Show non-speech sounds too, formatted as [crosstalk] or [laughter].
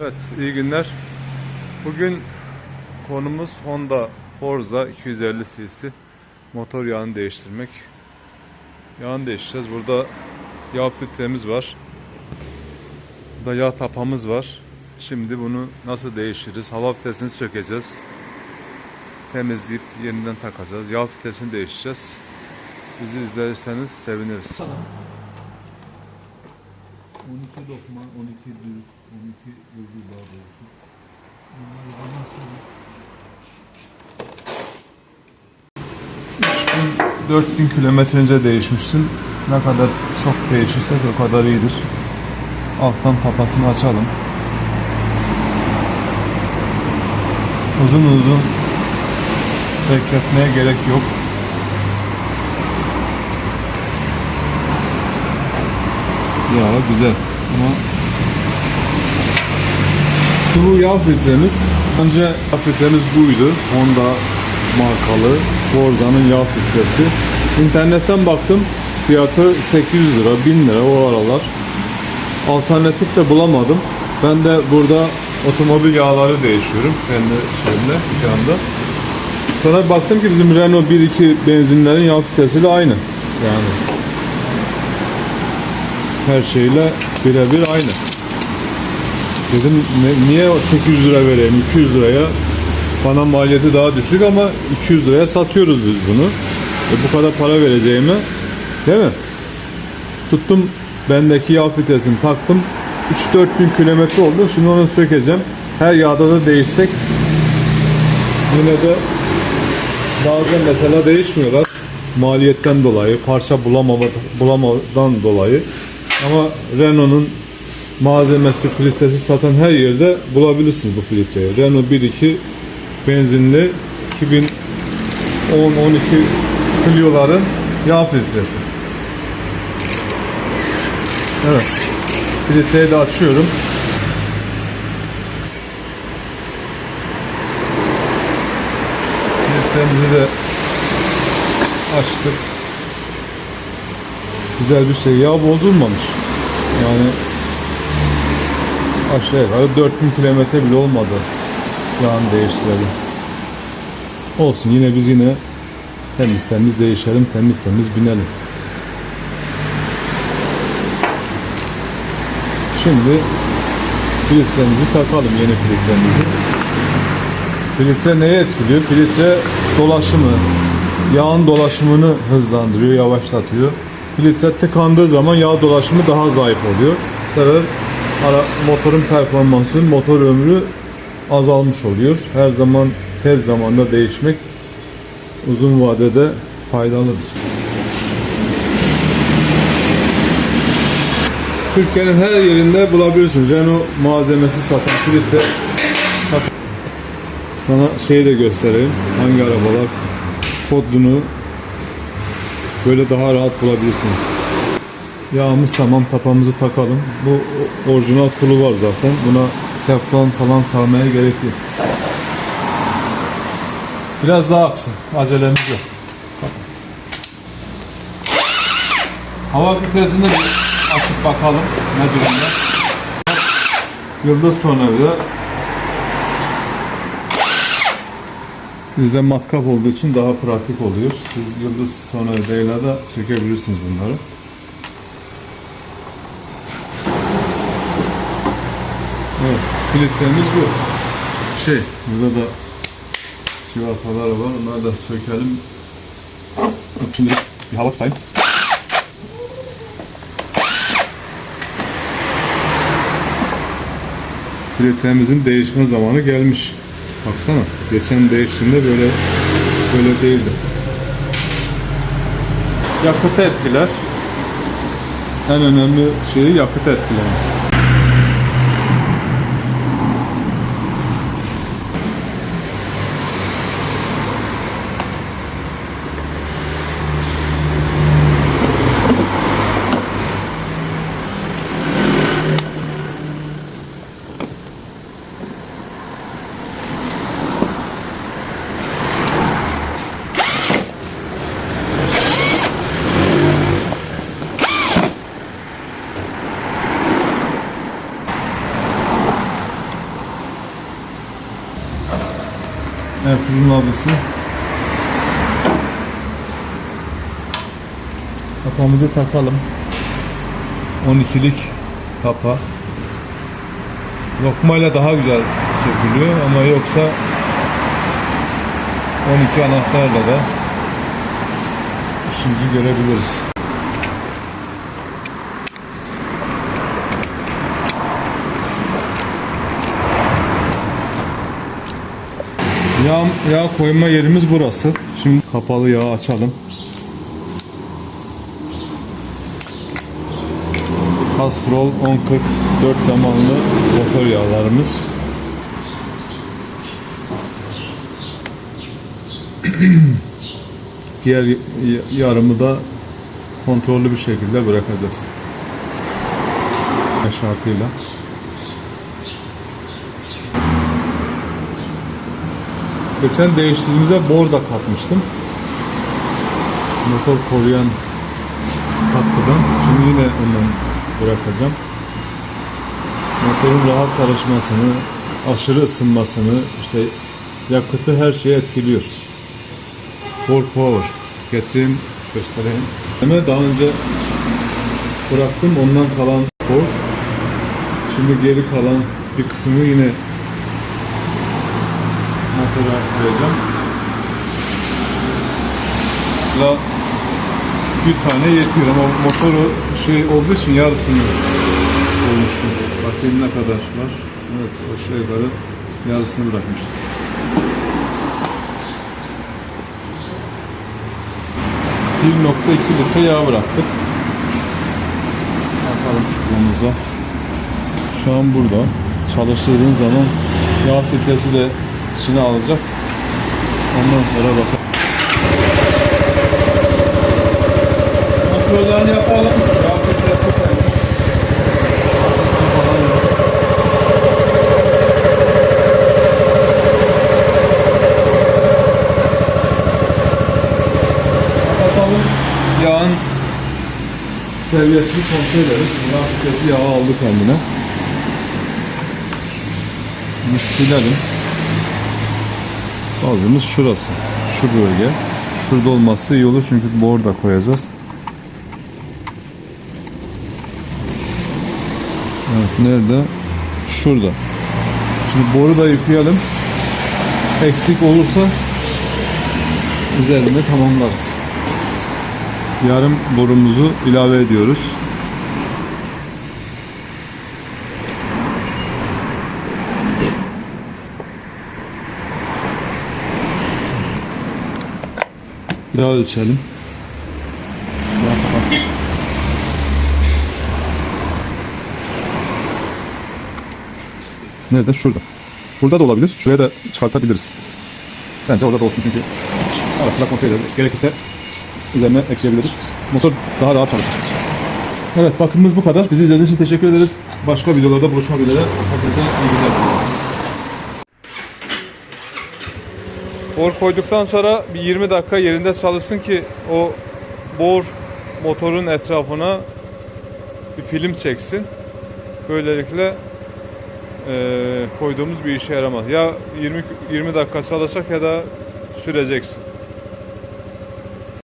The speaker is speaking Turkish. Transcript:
Evet, iyi günler. Bugün konumuz Honda Forza 250 cc motor yağını değiştirmek. Yağını değiştireceğiz. Burada yağ filtremiz var. Burada yağ tapamız var. Şimdi bunu nasıl değiştiririz? Hava filtresini sökeceğiz. Temizleyip yeniden takacağız. Yağ filtresini değiştireceğiz. Bizi izlerseniz seviniriz. 12 lokma, 12 düz, 12 hızlı daha doğrusu. Bunları bana sonra 4000 kilometre önce değişmiştim. Ne kadar çok değişirse o kadar iyidir. Alttan tapasını açalım. Uzun uzun bekletmeye gerek yok. Ya güzel ama bu yağ filtremiz. Önce yağ filtremiz buydu. Honda markalı Forza'nın yağ filtresi. İnternetten baktım. Fiyatı 800 lira, 1000 lira o aralar. Alternatif de bulamadım. Ben de burada otomobil yağları değişiyorum kendi şeyimle, dükkanda. Sonra baktım ki bizim Renault 1.2 benzinlerin yağ filtresiyle aynı. Yani her şeyle birebir aynı. Dedim niye 800 lira vereyim 200 liraya bana maliyeti daha düşük ama 200 liraya satıyoruz biz bunu. E bu kadar para vereceğime değil mi? Tuttum bendeki yağ filtresini taktım. 3-4 bin kilometre oldu. Şimdi onu sökeceğim. Her yağda da değişsek yine de bazen mesela değişmiyorlar. Maliyetten dolayı, parça bulamama, bulamadan dolayı. Ama Renault'un malzemesi, filtresi satan her yerde bulabilirsiniz bu filtreyi. Renault 1.2 benzinli 2010-12 Clio'ların yağ filtresi. Evet. Filtreyi de açıyorum. Filtremizi de açtık. Güzel bir şey. Yağ bozulmamış. Yani aşağı yukarı 4000 kilometre bile olmadı. Yağını değiştirelim. Olsun yine biz yine temiz temiz değişelim, temiz temiz binelim. Şimdi filtremizi takalım yeni filtremizi. Filtre neye etkiliyor? Filtre dolaşımı, yağın dolaşımını hızlandırıyor, yavaşlatıyor. Filtre tıkandığı zaman yağ dolaşımı daha zayıf oluyor. Ara, motorun performansı, motor ömrü azalmış oluyor. Her zaman tez zamanda değişmek uzun vadede faydalıdır. Türkiye'nin her yerinde bulabilirsiniz. Renault malzemesi satan filtre sana şeyi de göstereyim. Hangi arabalar kodunu böyle daha rahat bulabilirsiniz. Yağımız tamam tapamızı takalım. Bu orijinal kulu var zaten. Buna teflon falan sarmaya gerek yok. Biraz daha aksın. Acelemiz yok. Hava filtresini açıp bakalım ne durumda. Yıldız tornavida. Bizde matkap olduğu için daha pratik oluyor. Siz yıldız tornavidayla da sökebilirsiniz bunları. Evet, filtremiz bu. Şey, burada da sigortalar var. Onları da sökelim. Şimdi bir hava tutayım. Filtremizin değişme zamanı gelmiş. Baksana. Geçen değiştiğinde böyle böyle değildi. Yakıtı etkiler. En önemli şeyi yakıt etkilemesi. Ertuğrul'un abisi. Kafamızı takalım. 12'lik tapa. Lokmayla daha güzel sökülüyor ama yoksa 12 anahtarla da işimizi görebiliriz. Yağ, yağ koyma yerimiz burası. Şimdi kapalı yağı açalım. Castrol 1044 zamanlı motor yağlarımız. [clears throat] Diğer yarımı da kontrollü bir şekilde bırakacağız. Şartıyla. Geçen değiştirdiğimizde bor da katmıştım. Motor koruyan katkıdan. Şimdi yine ondan bırakacağım. Motorun rahat çalışmasını, aşırı ısınmasını, işte yakıtı her şeyi etkiliyor. Bor Power. Getireyim, göstereyim. Hemen daha önce bıraktım ondan kalan bor. Şimdi geri kalan bir kısmını yine motora koyacağım. La bir tane yetiyor ama motoru şey olduğu için yarısını koymuştum. Bakayım ne kadar var. Evet aşağı yukarı yarısını bırakmışız. ...1.2 litre yağ bıraktık. Bakalım çubuğumuza. Şu an burada. Çalıştırdığın zaman yağ filtresi de içine alacak. Ondan sonra bakalım. Kontrollerini yapalım. Yağın seviyesini kontrol ederiz. Yağ filtresi yağı aldı kendine. Silelim. Bazımız şurası. Şu bölge. Şurada olması iyi olur çünkü bor da koyacağız. Evet nerede? Şurada. Şimdi boru da yıkayalım. Eksik olursa üzerine tamamlarız. Yarım borumuzu ilave ediyoruz. Daha ölçelim. Nerede? Şurada. Burada da olabilir. Şuraya da çıkartabiliriz. Bence orada da olsun çünkü ara sıra kontrol ederiz. Gerekirse üzerine ekleyebiliriz. Motor daha rahat çalışır. Evet bakımımız bu kadar. Bizi izlediğiniz için teşekkür ederiz. Başka videolarda buluşmak üzere. Herkese iyi günler. Bor koyduktan sonra bir 20 dakika yerinde çalışsın ki o bor motorun etrafına bir film çeksin. Böylelikle eee, koyduğumuz bir işe yaramaz. Ya 20 20 dakika çalışacak ya da süreceksin.